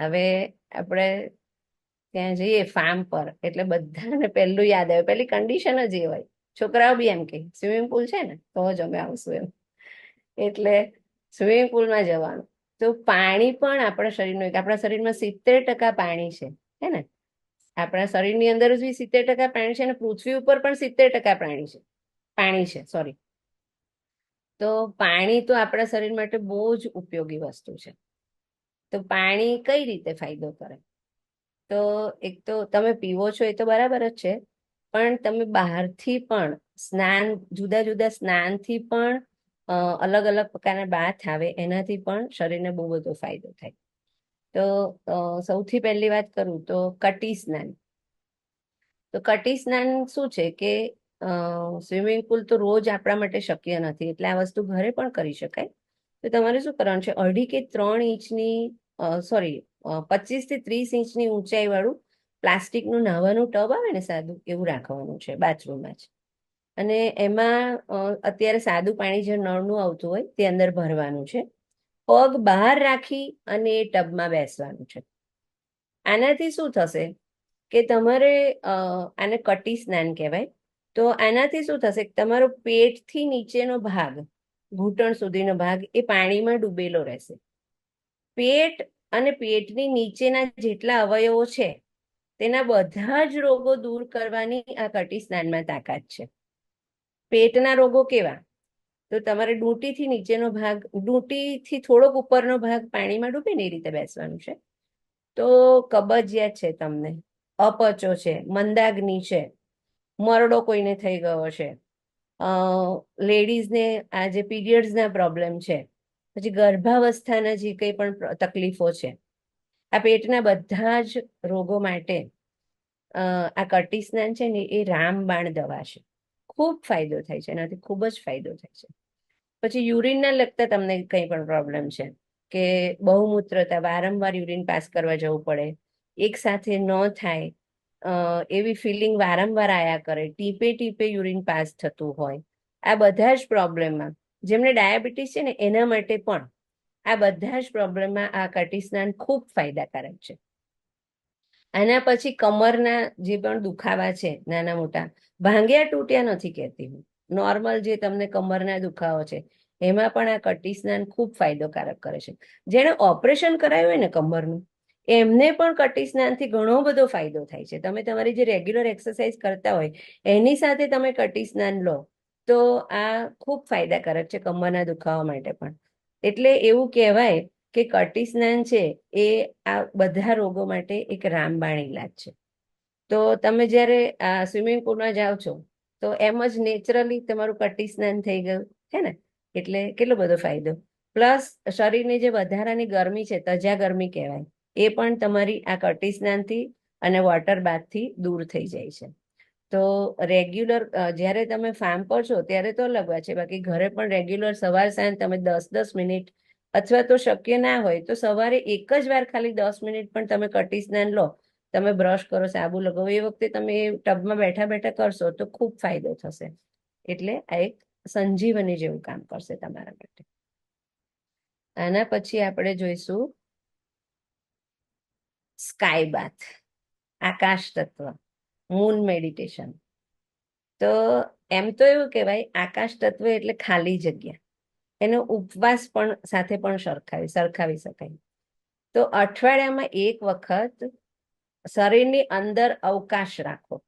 હવે આપણે ત્યાં જઈએ ફાર્મ પર, એટલે બધાને પહેલું યાદ આવે. પહેલી કન્ડિશન જ એ હોય. છોકરાઓ બી એમ કે સ્વિમિંગ પુલ છે ને, તો જ અમે આવશું એમ. એટલે સ્વિમિંગ પુલમાં જવાનું. તો પાણી પણ આપણા શરીરનું એક, આપણા શરીરમાં સિત્તેર ટકા પાણી છે, હે ને? આપણા શરીરની અંદર જ સિત્તેર ટકા પાણી છે અને પૃથ્વી ઉપર પણ સિત્તેર ટકા પાણી છે. પાણી છે સોરી તો પાણી તો આપણા શરીર માટે બહુ જ ઉપયોગી વસ્તુ છે. તો પાણી કઈ રીતે ફાયદો કરે? તો એક તો તમે પીવો છો એ તો બરાબર જ છે, પણ તમે બહારથી પણ સ્નાન, જુદા જુદા સ્નાનથી પણ અલગ અલગ પ્રકારના બાથ આવે એનાથી પણ શરીરને બહુ બધો ફાયદો થાય. તો સૌથી પહેલી વાત કરું તો કટી સ્નાન. તો કટી સ્નાન શું છે કે સ્વિમિંગ પુલ તો રોજ આપણા માટે શક્ય નથી, એટલે આ વસ્તુ ઘરે પણ કરી શકાય. તો તમારે શું કરવાનું છે? અઢી કે ત્રણ ઇંચની સોરી પચીસથી ત્રીસ ઇંચની ઊંચાઈ વાળું પ્લાસ્ટિકનું નાવાનું ટબ આવે ને સાદું, એવું રાખવાનું છે, બાથરૂમમાં જ. અને એમાં અત્યારે સાદું પાણી જે નળનું આવતું હોય તે અંદર ભરવાનું છે. પગ બહાર રાખી અને એ ટબમાં બેસવાનું છે. આનાથી શું થશે કે તમારે આને કટી સ્નાન કહેવાય. તો આનાથી શું થશે તમારો પેટથી નીચેનો ભાગ ઘૂંટણ સુધીનો ભાગ એ પાણીમાં ડૂબેલો રહેશે. પેટ અને પેટની નીચેના જેટલા અવયવો છે, તેના બધા જ રોગો દૂર કરવાની આ કટી સ્નાનમાં તાકાત છે. પેટના રોગો કેવા? તો તમારે ડૂંટીથી નીચેનો ભાગ, ડૂંટીથી થોડોક ઉપરનો ભાગ પાણીમાં ડૂબે ને એ રીતે બેસવાનું છે. તો કબજિયાત છે તમને. અપચો છે, મંદાગ્નિ છે, મરડો કોઈને થઈ ગયો છે લેડીઝને આ જે પીરિયડ્સના પ્રોબ્લેમ છે. પછી ગર્ભાવસ્થાના જે કંઈ પણ તકલીફો છે, આ પેટના બધા જ રોગો માટે આ કટી સ્નાન છે ને એ રામબાણ દવા છે. ખૂબ ફાયદો થાય છે, એનાથી ખૂબ જ ફાયદો થાય છે. પછી યુરિનના લગતા તમને કંઈ પણ પ્રોબ્લેમ છે, કે બહુમૂત્રતા, વારંવાર યુરિન પાસ કરવા જવું પડે, એક સાથે ન થાય એવી ફિલિંગ વારંવાર આયા કરે. ટીપે ટીપે યુરિન પાસ થતું હોય. આ બધા જ પ્રોબ્લેમમાં જેમને ડાયાબિટીસ છે ને, એના માટે પણ આ બધા જ પ્રોબ્લેમમાં આ કટી સ્નાન ખૂબ ફાયદાકારક છે. આના પછી કમરના જે પણ દુખાવા છે, નાના મોટા, ભાંગ્યા તૂટ્યા નથી કહેતી હું. નોર્મલ જે તમને કમરના દુખાવો છે, એમાં પણ આ કટી સ્નાન ખૂબ ફાયદોકારક કરે છે. જેણે ઓપરેશન કરાયું હોય ને કમરનું એમને પણ કટી સ્નાનથી ઘણો બધો ફાયદો થાય છે. તમે તમારી જે રેગ્યુલર એક્સરસાઇઝ કરતા હોય, એની સાથે તમે કટી સ્નાન લો, તો આ ખૂબ ફાયદાકારક છે કમરના દુખાવા માટે પણ. એટલે એવું કહેવાય કે કટી સ્નાન છે એ આ બધા રોગો માટે એક રામબાણ ઇલાજ છે. તો તમે જ્યારે આ સ્વિમિંગ પુલમાં જાઓ છો, તો એમ જ નેચરલી તમારું કટી સ્નાન થઈ ગયું છે ને? એટલે કેટલો બધો ફાયદો. પ્લસ શરીરની જે વધારાની ગરમી છે તજા ગરમી કહેવાય. એ પણ તમારી આ કટી સ્નાનથી અને વોટર બાથથી દૂર થઈ જાય છે. તો રેગ્યુલર જ્યારે તમે ફાર્મ પર છો ત્યારે તો અલગ વાત છે. બાકી ઘરે પણ રેગ્યુલર સવાર સાંજ તમે દસ દસ મિનિટ અથવા તો શક્ય ના હોય તો સવારે એક જ વાર ખાલી દસ મિનિટ પણ તમે કટી સ્નાન લો, તમે બ્રશ કરો, સાબુ લગાવો, એ વખતે તમે ટબમાં બેઠા બેઠા કરશો તો ખૂબ ફાયદો થશે. એટલે આ એક સંજીવની જેવું કામ કરશે તમારા માટે. આના પછી આપણે જોઈશું સ્કાય બાથ, આકાશ તત્વ, મૂન મેડિટેશન. તો એમ તો એવું કહેવાય, આકાશ તત્વ એટલે ખાલી જગ્યા. એનો ઉપવાસ પણ સાથે પણ સરખાવી સરખાવી શકાય. તો અઠવાડિયામાં એક વખત શરીરની અંદર અવકાશ રાખો.